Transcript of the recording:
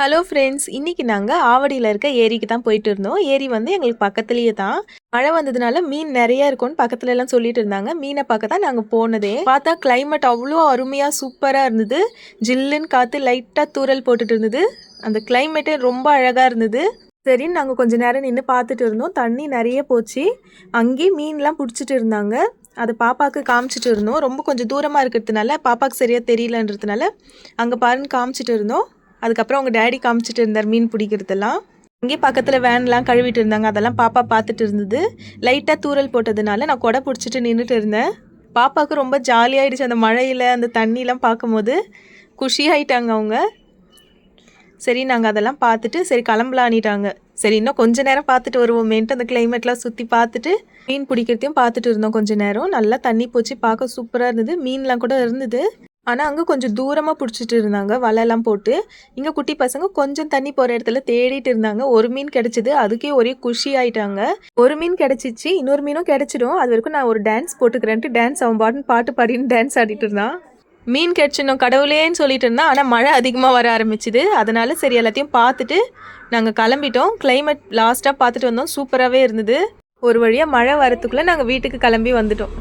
Hello friends இன்னைக்கு நாங்கள் ஆவடியில் இருக்க ஏரிக்கு தான் போயிட்டு இருந்தோம். ஏரி வந்து எங்களுக்கு பக்கத்துலேயே தான். மழை வந்ததுனால மீன் நிறைய இருக்கும்னு பக்கத்துல எல்லாம் சொல்லிட்டு இருந்தாங்க. மீனை பார்க்க தான் நாங்கள் போனதே. பார்த்தா கிளைமேட் அவ்வளோ அருமையாக சூப்பராக இருந்தது. ஜில்லுன்னு காற்று லைட்டாக தூறல் போட்டுட்டு இருந்தது. அந்த கிளைமேட்டே ரொம்ப அழகாக இருந்தது. சரின்னு நாங்கள் கொஞ்ச நேரம் நின்று பார்த்துட்டு இருந்தோம். தண்ணி நிறைய போச்சு. அங்கேயே மீன்லாம் பிடிச்சிட்டு இருந்தாங்க. அது பாப்பாவுக்கு காமிச்சிட்டு இருந்தோம். ரொம்ப கொஞ்சம் தூரமாக இருக்கிறதுனால பாப்பாவுக்கு சரியாக தெரியலன்றதுனால அங்கே பாருன்னு காமிச்சிட்டு இருந்தோம். அதுக்கப்புறம் அவங்க டேடி காமிச்சிட்டு இருந்தார் மீன் பிடிக்கிறதெல்லாம். அங்கேயே பக்கத்தில் வேன்லாம் கழுவிட்டு இருந்தாங்க அதெல்லாம் பாப்பா பார்த்துட்டு இருந்தது. லைட்டாக தூறல் போட்டதுனால நான் கொடை பிடிச்சிட்டு நின்றுட்டு இருந்தேன். பாப்பாவுக்கு ரொம்ப ஜாலியாகிடுச்சு அந்த மழையில் அந்த தண்ணிலாம் பார்க்கும்போது. குஷியாயிட்டாங்க அவங்க. சரி நாங்கள் அதெல்லாம் பார்த்துட்டு சரி கிளம்பலானிட்டாங்க சரி இன்னும் கொஞ்ச நேரம் பார்த்துட்டு வருவோமேன்ட்டு அந்த கிளைமேட்லாம் சுற்றி பார்த்துட்டு மீன் பிடிக்கிறதையும் பார்த்துட்டு இருந்தோம் கொஞ்ச நேரம். நல்லா தண்ணி போச்சு பார்க்க சூப்பராக இருந்தது. மீன்லாம் கூட இருந்தது. ஆனால் அங்கே கொஞ்சம் தூரமாக பிடிச்சிட்டு இருந்தாங்க. வலைலாம் போட்டு. இங்கே குட்டி பசங்க கொஞ்சம் தண்ணி போகிற இடத்துல தேடிட்டு இருந்தாங்க. ஒரு மீன் கிடச்சிது. அதுக்கே ஒரே குஷி ஆயிட்டாங்க. ஒரு மீன் கிடச்சிச்சு. இன்னொரு மீனும் கிடச்சிடும். அது வரைக்கும் நான் ஒரு டான்ஸ் போட்டுக்கிறேன்ட்டு டான்ஸ் அவன் பாட்டு பாட்டு பாடின்னு டான்ஸ் ஆடிட்டு இருந்தான். மீன் கிடச்சிடணும் கடவுளேன்னு சொல்லிட்டு இருந்தான். ஆனால் மழை அதிகமாக வர ஆரம்பிச்சிது. அதனால சரி எல்லாத்தையும் பார்த்துட்டு நாங்கள் கிளம்பிட்டோம். கிளைமேட் லாஸ்ட்டாக பார்த்துட்டு வந்தோம். சூப்பராகவே இருந்தது. ஒரு வழியாக மழை வரத்துக்குள்ளே நாங்கள் வீட்டுக்கு கிளம்பி வந்துட்டோம்.